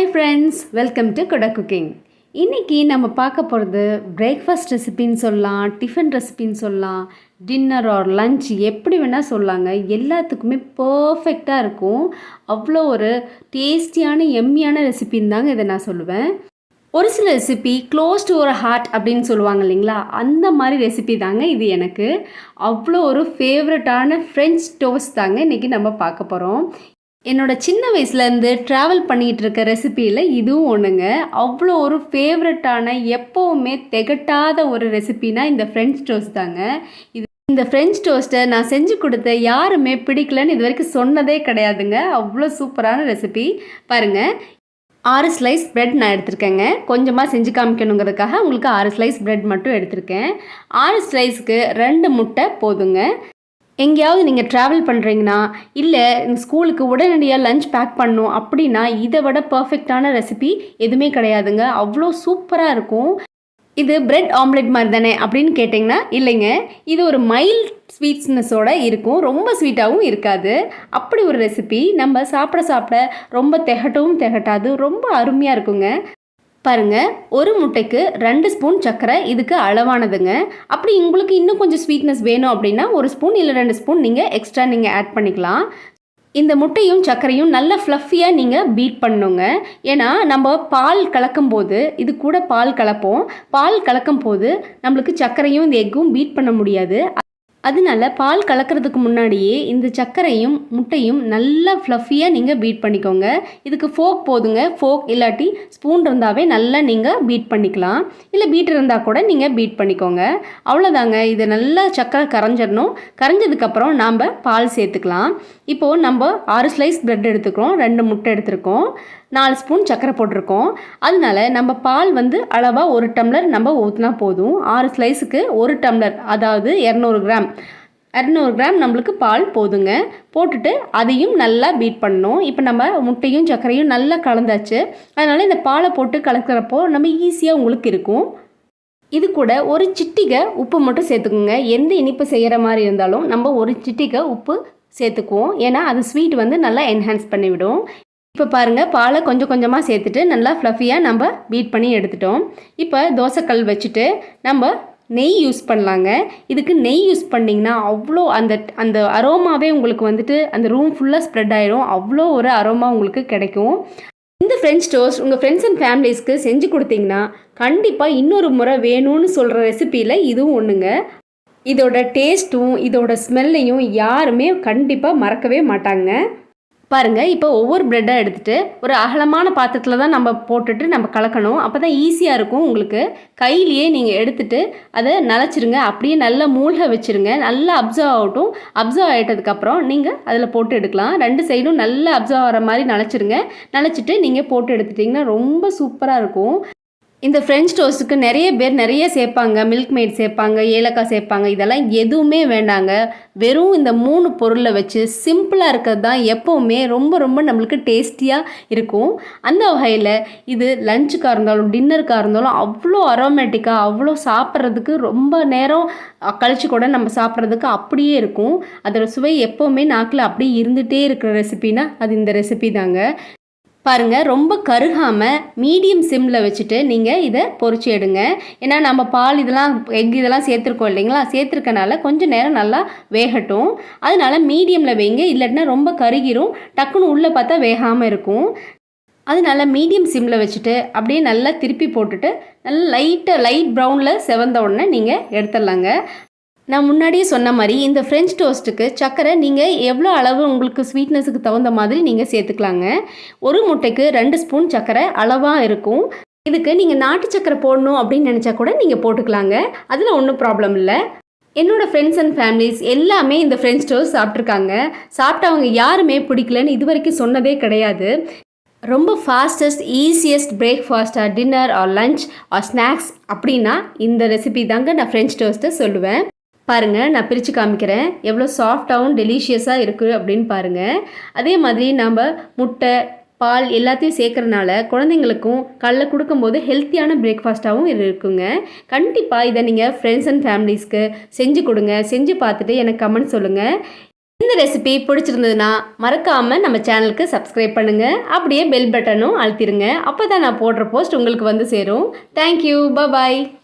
Hi friends welcome to குட cooking இன்றைக்கி நம்ம பார்க்க போகிறது பிரேக்ஃபாஸ்ட் ரெசிபின்னு சொல்லலாம் டிஃபன் ரெசிபின்னு சொல்லலாம் டின்னர் ஆர் லஞ்ச் எப்படி வேணால் சொல்லாங்க. எல்லாத்துக்குமே பர்ஃபெக்டாக இருக்கும். அவ்வளோ ஒரு டேஸ்டியான எம்மியான ரெசிபின்னு தாங்க இதை நான் சொல்லுவேன். ஒரு சில ரெசிபி க்ளோஸ் டு ஒரு ஹார்ட் அப்படின்னு சொல்லுவாங்க இல்லைங்களா? அந்த மாதிரி ரெசிபி தாங்க இது எனக்கு. அவ்வளோ ஒரு ஃபேவரட்டான ஃப்ரெஞ்ச் டோஸ்ட் தாங்க இன்றைக்கி நம்ம பார்க்க போகிறோம் என்னோட சின்ன வயசுலேருந்து ட்ராவல் பண்ணிகிட்டு இருக்க ரெசிபியில் இதுவும் ஒன்றுங்க அவ்வளோ ஒரு ஃபேவரட்டான எப்போவுமே திகட்டாத ஒரு ரெசிபினா இந்த ஃப்ரெஞ்ச் டோஸ்ட் தாங்க. இது இந்த ஃப்ரெஞ்ச் டோஸ்ட்டை நான் செஞ்சு கொடுத்த யாருமே பிடிக்கலன்னு இது வரைக்கும் சொன்னதே கிடையாதுங்க. அவ்வளோ சூப்பரான ரெசிபி பாருங்கள் ஆறு ஸ்லைஸ் ப்ரெட் நான் எடுத்திருக்கேங்க. கொஞ்சமாக செஞ்சு காமிக்கணுங்கிறதுக்காக உங்களுக்கு ஆறு ஸ்லைஸ் ப்ரெட் மட்டும் எடுத்திருக்கேன். ஆறு ஸ்லைஸ்க்கு ரெண்டு முட்டை போதுங்க. எங்கேயாவது நீங்கள் ட்ராவல் பண்ணுறீங்கன்னா இல்லை ஸ்கூலுக்கு உடனடியாக லஞ்ச் பேக் பண்ணும் அப்படின்னா இதை விட பர்ஃபெக்டான ரெசிபி எதுவுமே கிடையாதுங்க. அவ்வளோ சூப்பராக இருக்கும். இது பிரெட் ஆம்லெட் மாதிரி தானே அப்படின்னு கேட்டிங்கன்னா இல்லைங்க. இது ஒரு மைல்ட் ஸ்வீட்ஸ்னஸோட இருக்கும். ரொம்ப ஸ்வீட்டாகவும் இருக்காது. அப்படி ஒரு ரெசிபி நம்ம சாப்பிட சாப்பிட ரொம்ப திகட்டவும் திகட்டாது. ரொம்ப அருமையாக இருக்குங்க. பாருங்க ஒரு முட்டைக்கு ரெண்டு ஸ்பூன் சர்க்கரை இதுக்கு அளவானதுங்க. அப்படி உங்களுக்கு இன்னும் கொஞ்சம் ஸ்வீட்னஸ் வேணும் அப்படின்னா ஒரு ஸ்பூன் இல்லை ரெண்டு ஸ்பூன் நீங்கள் எக்ஸ்ட்ரா நீங்கள் ஆட் பண்ணிக்கலாம். இந்த முட்டையும் சர்க்கரையும் நல்ல ஃப்ளஃபியாக நீங்கள் பீட் பண்ணுங்க. ஏன்னா நம்ம பால் கலக்கும் போது இது கூட பால் கலப்போம். பால் கலக்கும் போது நம்மளுக்கு சர்க்கரையும் இந்த எக்கும் பீட் பண்ண முடியாது. அதனால பால் கலக்கிறதுக்கு முன்னாடியே இந்த சர்க்கரையும் முட்டையும் நல்லா ஃப்ளஃபியாக நீங்கள் பீட் பண்ணிக்கோங்க. இதுக்கு ஃபோக் போதுங்க. ஃபோக் இல்லாட்டி ஸ்பூன் இருந்தாவே நல்லா நீங்கள் பீட் பண்ணிக்கலாம். இல்லை பீட் இருந்தால் கூட நீங்கள் பீட் பண்ணிக்கோங்க. அவ்வளோதாங்க இது நல்லா சர்க்கரை கரைஞ்சிடணும். கரைஞ்சதுக்கப்புறம் நாம் பால் சேர்த்துக்கலாம். இப்போது நம்ம ஆறு ஸ்லைஸ் ப்ரெட் எடுத்துக்கிறோம். ரெண்டு முட்டை எடுத்துருக்கோம். நாலு ஸ்பூன் சர்க்கரை போட்டிருக்கோம். அதனால நம்ம பால் வந்து அளவாக ஒரு டம்ளர் நம்ம ஊற்றினா போதும். ஆறு ஸ்லைஸுக்கு ஒரு டம்ளர் அதாவது இரநூறு கிராம். இரநூறு கிராம் நம்மளுக்கு பால் போதுங்க. போட்டுட்டு அதையும் நல்லா பீட் பண்ணணும். இப்போ நம்ம முட்டையும் சர்க்கரையும் நல்லா கலந்தாச்சு. அதனால் இந்த பாலை போட்டு கலக்கிறப்போ நம்ம ஈஸியாக உங்களுக்கு இருக்கும். இது கூட ஒரு சிட்டிகை உப்பு மட்டும் சேர்த்துக்குங்க. எந்த இனிப்பு செய்கிற மாதிரி இருந்தாலும் நம்ம ஒரு சிட்டிகை உப்பு சேர்த்துக்குவோம். ஏன்னா அது ஸ்வீட் வந்து நல்லா என்ஹான்ஸ் பண்ணிவிடும். இப்போ பாருங்கள் பாலை கொஞ்சம் கொஞ்சமாக சேர்த்துட்டு நல்லா ஃப்ளஃபியாக நம்ம பீட் பண்ணி எடுத்துட்டோம். இப்போ தோசைக்கல் வச்சுட்டு நம்ம நெய் யூஸ் பண்ணலாங்க. இதுக்கு நெய் யூஸ் பண்ணிங்கன்னா அவ்வளோ அந்த அந்த அரோமாவே உங்களுக்கு வந்துட்டு அந்த ரூம் ஃபுல்லாக ஸ்ப்ரெட் ஆயிரும். அவ்வளோ ஒரு அரோமா உங்களுக்கு கிடைக்கும். இந்த ஃப்ரெஞ்ச் டோஸ்ட் உங்கள் ஃப்ரெண்ட்ஸ் அண்ட் ஃபேமிலிஸ்க்கு செஞ்சு கொடுத்தீங்கன்னா கண்டிப்பாக இன்னொரு முறை வேணும்னு சொல்கிற ரெசிப்பியில் இதுவும் ஒன்றுங்க இதோட டேஸ்ட்டும் இதோட ஸ்மெல்லையும் யாருமே கண்டிப்பாக மறக்கவே மாட்டாங்க. பாருங்கள் இப்போ ஒவ்வொரு ப்ரெட்டாக எடுத்துகிட்டு ஒரு அகலமான பாத்திரத்தில் தான் நம்ம போட்டுட்டு நம்ம கலக்கணும். அப்போ தான் ஈஸியாக இருக்கும் உங்களுக்கு. கையிலேயே நீங்கள் எடுத்துகிட்டு அதை நனைச்சிருங்க அப்படியே நல்லா மூழ்க வச்சுருங்க. நல்லா அப்சர்வ் ஆகட்டும். அப்சர்வ் ஆகிட்டதுக்கப்புறம் நீங்கள் அதில் போட்டு எடுக்கலாம். ரெண்டு சைடும் நல்லா அப்சர்வ் ஆகிற மாதிரி நனைச்சிருங்க நனைச்சிட்டு நீங்கள் போட்டு எடுத்துட்டிங்கன்னா ரொம்ப சூப்பராக இருக்கும். இந்த ஃப்ரெஞ்ச் டோஸ்ட்டுக்கு நிறைய பேர் நிறைய சேர்ப்பாங்க மில்க் மேட் சேர்ப்பாங்க ஏலக்காய் சேர்ப்பாங்க. இதெல்லாம் எதுவுமே வேண்டாங்க. வெறும் இந்த மூணு பொருளை வச்சு சிம்பிளாக இருக்கிறது தான் எப்போவுமே ரொம்ப ரொம்ப நம்மளுக்கு டேஸ்டியாக இருக்கும். அந்த வகையில் இது லஞ்சுக்காக இருந்தாலும் டின்னருக்காக இருந்தாலும் அவ்வளோ அரோமேட்டிக்காக அவ்வளோ சாப்பிட்றதுக்கு ரொம்ப நேரம் கழிச்சு கூட நம்ம சாப்பிட்றதுக்கு அப்படியே இருக்கும். அதோடய சுவை எப்போவுமே நாக்கில் அப்படியே இருந்துகிட்டே இருக்கிற ரெசிபினா அது இந்த ரெசிபி தாங்க. பாருங்கள் ரொம்ப கருகாமல் மீடியம் சிம்மில் வச்சுட்டு நீங்கள் இதை பொறிச்சு எடுங்க. ஏன்னா நம்ம பால் இதெல்லாம் எக் இதெல்லாம் சேர்த்துருக்கோம் இல்லைங்களா? சேர்த்துருக்கனால கொஞ்சம் நேரம் நல்லா வேகட்டும். அதனால மீடியமில் வைங்க இல்லாட்டினா ரொம்ப கருகிரும். டக்குன்னு உள்ளே பார்த்தா வேகாமல் இருக்கும். அதனால மீடியம் சிம்மில் வச்சுட்டு அப்படியே நல்லா திருப்பி போட்டுட்டு நல்லா லைட்டாக லைட் ப்ரௌனில் செவந்த உடனே நீங்கள் எடுத்துடலாங்க. நான் முன்னாடியே சொன்ன மாதிரி இந்த ஃப்ரெஞ்ச் டோஸ்ட்டுக்கு சர்க்கரை நீங்கள் எவ்வளோ அளவு உங்களுக்கு ஸ்வீட்னஸுக்கு தகுந்த மாதிரி நீங்கள் சேர்த்துக்கலாங்க. ஒரு முட்டைக்கு ரெண்டு ஸ்பூன் சர்க்கரை அளவாக இருக்கும். இதுக்கு நீங்கள் நாட்டு சக்கரை போடணும் அப்படின்னு நினச்சா கூட நீங்கள் போட்டுக்கலாங்க. அதில் ஒன்றும் ப்ராப்ளம் இல்லை. என்னோடய ஃப்ரெண்ட்ஸ் அண்ட் ஃபேமிலிஸ் எல்லாமே இந்த ஃப்ரெஞ்ச் டோஸ்ட் சாப்பிட்ருக்காங்க சாப்பிட்டவங்க யாருமே பிடிக்கலன்னு இது வரைக்கும் சொன்னதே கிடையாது. ரொம்ப fastest easiest பிரேக்ஃபாஸ்ட்டாக dinner or lunch or snacks அப்படின்னா இந்த ரெசிபி தாங்க நான் ஃப்ரெஞ்ச் டோஸ்ட்டை சொல்லுவேன். பாருங்கள் நான் பிரித்து காமிக்கிறேன். எவ்வளோ சாஃப்டாகவும் டெலிஷியஸாக இருக்குது அப்படின்னு பாருங்கள் அதே மாதிரி நம்ம முட்டை பால் எல்லாத்தையும் சேர்க்குறனால குழந்தைங்களுக்கும் கடல கொடுக்கும்போது ஹெல்த்தியான பிரேக்ஃபாஸ்ட்டாகவும் இருக்குங்க. கண்டிப்பாக இதை நீங்கள் ஃப்ரெண்ட்ஸ் அண்ட் ஃபேமிலிஸ்க்கு செஞ்சு கொடுங்க. செஞ்சு பார்த்துட்டு எனக்கு கமெண்ட் சொல்லுங்கள் இந்த ரெசிபி பிடிச்சிருந்ததுன்னா மறக்காமல் நம்ம சேனலுக்கு சப்ஸ்கிரைப் பண்ணுங்கள் அப்படியே பெல் பட்டனும் அழுத்திடுங்க அப்போ தான் நான் போடுற போஸ்ட் உங்களுக்கு வந்து சேரும். Thank you bye